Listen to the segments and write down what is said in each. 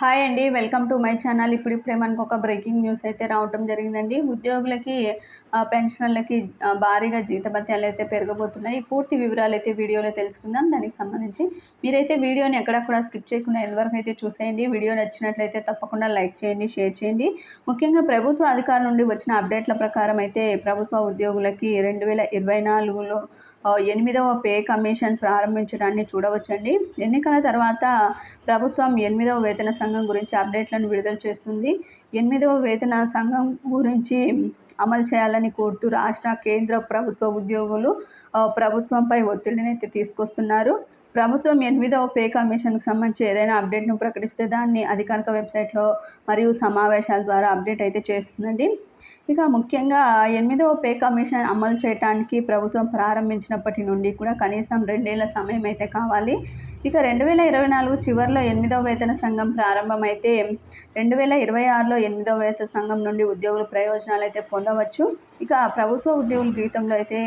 Hi అండి welcome to my channel. ఇప్పుడు ఇప్పుడే మనకు ఒక బ్రేకింగ్ న్యూస్ అయితే రావటం జరిగిందండి. ఉద్యోగులకి పెన్షనర్లకి భారీగా జీతభత్యాలు అయితే పెరగబోతున్నాయి. పూర్తి వివరాలు అయితే వీడియోలో తెలుసుకుందాం. దానికి సంబంధించి మీరైతే వీడియోని ఎక్కడ కూడా స్కిప్ చేయకుండా ఎంతవరకు అయితే చూసేయండి. వీడియో నచ్చినట్లయితే తప్పకుండా లైక్ చేయండి షేర్ చేయండి. ముఖ్యంగా ప్రభుత్వ అధికారుల నుండి వచ్చిన అప్డేట్ల ప్రకారం అయితే ప్రభుత్వ ఉద్యోగులకి రెండు వేల ఇరవై నాలుగులో ఎనిమిదవ పే కమిషన్ ప్రారంభించడాన్ని చూడవచ్చండి. ఎన్నికల తర్వాత ప్రభుత్వం ఎనిమిదవ వేతన సంఘం గురించి అప్డేట్లను విడుదల చేస్తుంది. ఎనిమిదవ వేతన సంఘం గురించి అమలు చేయాలని కోరుతూ రాష్ట్ర కేంద్ర ప్రభుత్వ ఉద్యోగులు ప్రభుత్వంపై ఒత్తిడిని అయితే తీసుకొస్తున్నారు. ప్రభుత్వం ఎనిమిదవ పే కమిషన్కు సంబంధించి ఏదైనా అప్డేట్ను ప్రకటిస్తే దాన్ని అధికారిక వెబ్సైట్లో మరియు సమావేశాల ద్వారా అప్డేట్ అయితే చేస్తుందండి. ఇక ముఖ్యంగా ఎనిమిదవ పే కమిషన్ అమలు చేయడానికి ప్రభుత్వం ప్రారంభించినప్పటి నుండి కూడా కనీసం రెండేళ్ళ సమయం అయితే కావాలి. ఇక రెండు వేల ఇరవై నాలుగు చివరిలో ఎనిమిదవ వేతన సంఘం ప్రారంభమైతే రెండు వేల ఇరవై ఆరులో ఎనిమిదవ వేతన సంఘం నుండి ఉద్యోగులు ప్రయోజనాలు అయితే పొందవచ్చు. ఇక ప్రభుత్వ ఉద్యోగుల జీతంలో అయితే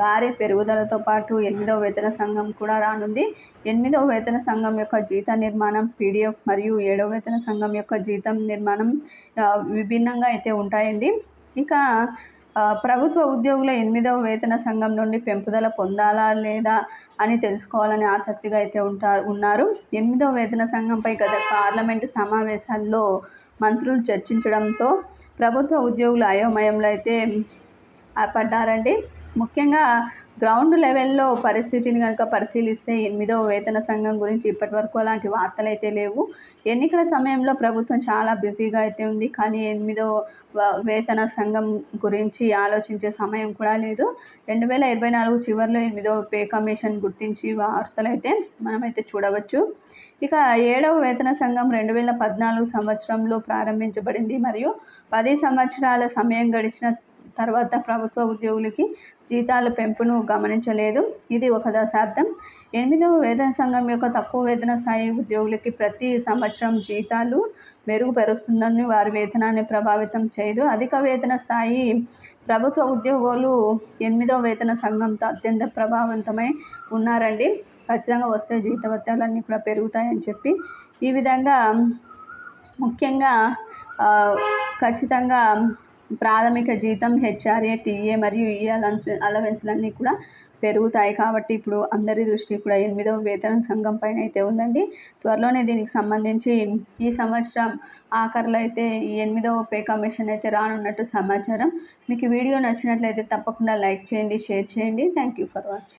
భారీ పెరుగుదలతో పాటు ఎనిమిదవ వేతన సంఘం కూడా రానుంది. ఎనిమిదవ వేతన సంఘం యొక్క జీత నిర్మాణం పీడిఎఫ్ మరియు ఏడవ వేతన సంఘం యొక్క జీతం నిర్మాణం విభిన్నంగా అయితే ఉంటాయండి. ఇక ప్రభుత్వ ఉద్యోగుల ఎనిమిదవ వేతన సంఘం నుండి పెంపుదల పొందాలా లేదా అని తెలుసుకోవాలని ఆసక్తిగా అయితే ఉంటారు ఉన్నారు. ఎనిమిదవ వేతన సంఘంపై గత పార్లమెంటు సమావేశాల్లో మంత్రులు చర్చించడంతో ప్రభుత్వ ఉద్యోగులు అయోమయంలో అయితే పడ్డారండి. ముఖ్యంగా గ్రౌండ్ లెవెల్లో పరిస్థితిని కనుక పరిశీలిస్తే ఎనిమిదవ వేతన సంఘం గురించి ఇప్పటివరకు అలాంటి వార్తలు అయితే లేవు. ఎన్నికల సమయంలో ప్రభుత్వం చాలా బిజీగా అయితే ఉంది. కానీ ఎనిమిదవ వేతన సంఘం గురించి ఆలోచించే సమయం కూడా లేదు. రెండు వేల ఇరవై నాలుగు చివరిలో ఎనిమిదవ పే కమిషన్ గుర్తించి వార్తలు అయితే మనమైతే చూడవచ్చు. ఇక ఏడవ వేతన సంఘం రెండు వేల పద్నాలుగు సంవత్సరంలో ప్రారంభించబడింది. మరియు పది సంవత్సరాల సమయం గడిచిన తర్వాత ప్రభుత్వ ఉద్యోగులకి జీతాల పెంపును గమనించలేదు. ఇది ఒక దశాబ్దం. ఎనిమిదవ వేతన సంఘం యొక్క తక్కువ వేతన స్థాయి ఉద్యోగులకి ప్రతి సంవత్సరం జీతాలు మెరుగుపరుస్తుందని వారి వేతనాన్ని ప్రభావితం చేయదు. అధిక వేతన స్థాయి ప్రభుత్వ ఉద్యోగులు ఎనిమిదవ వేతన సంఘంతో అత్యంత ప్రభావంతమై ఉన్నారండి. ఖచ్చితంగా వస్తే జీతవత్యాలన్నీ కూడా పెరుగుతాయని చెప్పి ఈ విధంగా ముఖ్యంగా ఖచ్చితంగా ప్రాథమిక జీతం హెచ్ఆర్ఏ టీఏ మరియు ఈ అలవెన్స్ అలవెన్స్లన్నీ కూడా పెరుగుతాయి. కాబట్టి ఇప్పుడు అందరి దృష్టి కూడా ఎనిమిదవ వేతన సంఘం పైన అయితే ఉందండి. త్వరలోనే దీనికి సంబంధించి ఈ సంవత్సరం ఆఖరిలో అయితే ఈ ఎనిమిదవ పే కమిషన్ అయితే రానున్నట్టు సమాచారం. మీకు వీడియో నచ్చినట్లయితే తప్పకుండా లైక్ చేయండి షేర్ చేయండి. Thank you for watching.